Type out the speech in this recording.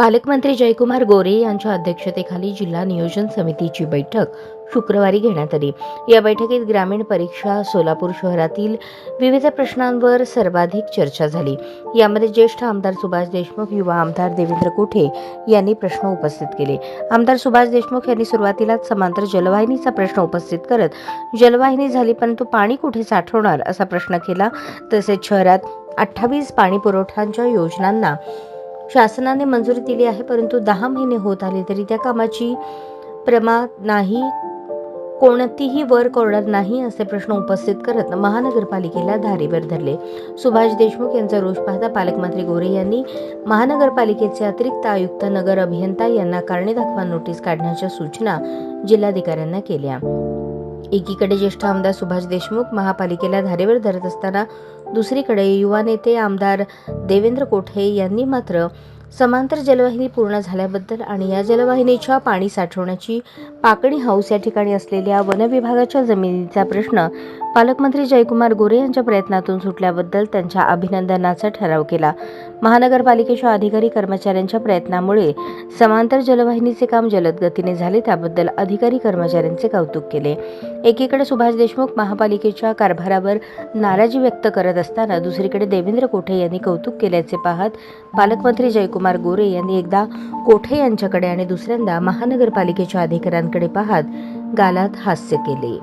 पालकमंत्री जयकुमार गोरे यांच्या अध्यक्षतेखाली जिल्हा नियोजन समितीची बैठक शुक्रवारी घेण्यात आली. या बैठकीत ग्रामीण परीक्षा सोलापूर शहरातील विविध प्रश्नांवर सर्वाधिक चर्चा झाली. यामध्ये ज्येष्ठ आमदार सुभाष देशमुख युवा आमदार देवेंद्र कोठे यांनी प्रश्न उपस्थित केले. आमदार सुभाष देशमुख यांनी सुरुवातीलाच समांतर जलवाहिनीचा प्रश्न उपस्थित करत जलवाहिनी झाली परंतु पाणी कुठे साठवणार? असा प्रश्न केला. तसेच शहरात अठ्ठावीस पाणी पुरवठ्यांच्या योजनांना शासनाने मंजुरी दिली आहे परंतु दहा महिने होत आले तरी त्या कामाची प्रमा नाही कोणतीही वर ऑर्डर नाही असे प्रश्न उपस्थित करत महानगरपालिकेला धारेवर धरले. सुभाष देशमुख यांचा रोष पाहता पालकमंत्री गोरे यांनी महानगरपालिकेचे अतिरिक्त आयुक्त नगर अभियंता यांना कारणे दाखवा नोटीस काढण्याच्या सूचना जिल्हाधिकाऱ्यांना केल्या. एकीकडे ज्येष्ठ आमदार सुभाष देशमुख महापालिकेला धारेवर धरत असताना दुसरीकडे युवा नेते आमदार देवेंद्र कोठे यांनी मात्र समांतर जलवाहिनी पूर्ण झाल्याबद्दल आणि या जलवाहिनीच्या पाणी साठवण्याची पाकणी हाऊस या ठिकाणी असलेल्या वनविभागाच्या जमिनीचा प्रश्न पालकमंत्री जयकुमार गोरे यांच्या प्रयत्नातून सुटल्याबद्दल त्यांच्या अभिनंदनाचा ठराव केला. महानगरपालिकेच्या अधिकारी कर्मचाऱ्यांच्या प्रयत्नामुळे समांतर जलवाहिनीचे काम जलद गतीने झाले त्याबद्दल अधिकारी कर्मचाऱ्यांचे कौतुक केले. एकीकडे सुभाष देशमुख महापालिकेच्या कारभारावर नाराजी व्यक्त करत असताना दुसरीकडे देवेंद्र कोठे यांनी कौतुक केल्याचे पाहत पालकमंत्री जयकुमार गोरे यांनी एकदा कोठे यांच्याकडे आणि दुसऱ्यांदा महानगरपालिकेच्या अधिकाऱ्यांकडे पाहत गालात हास्य केले.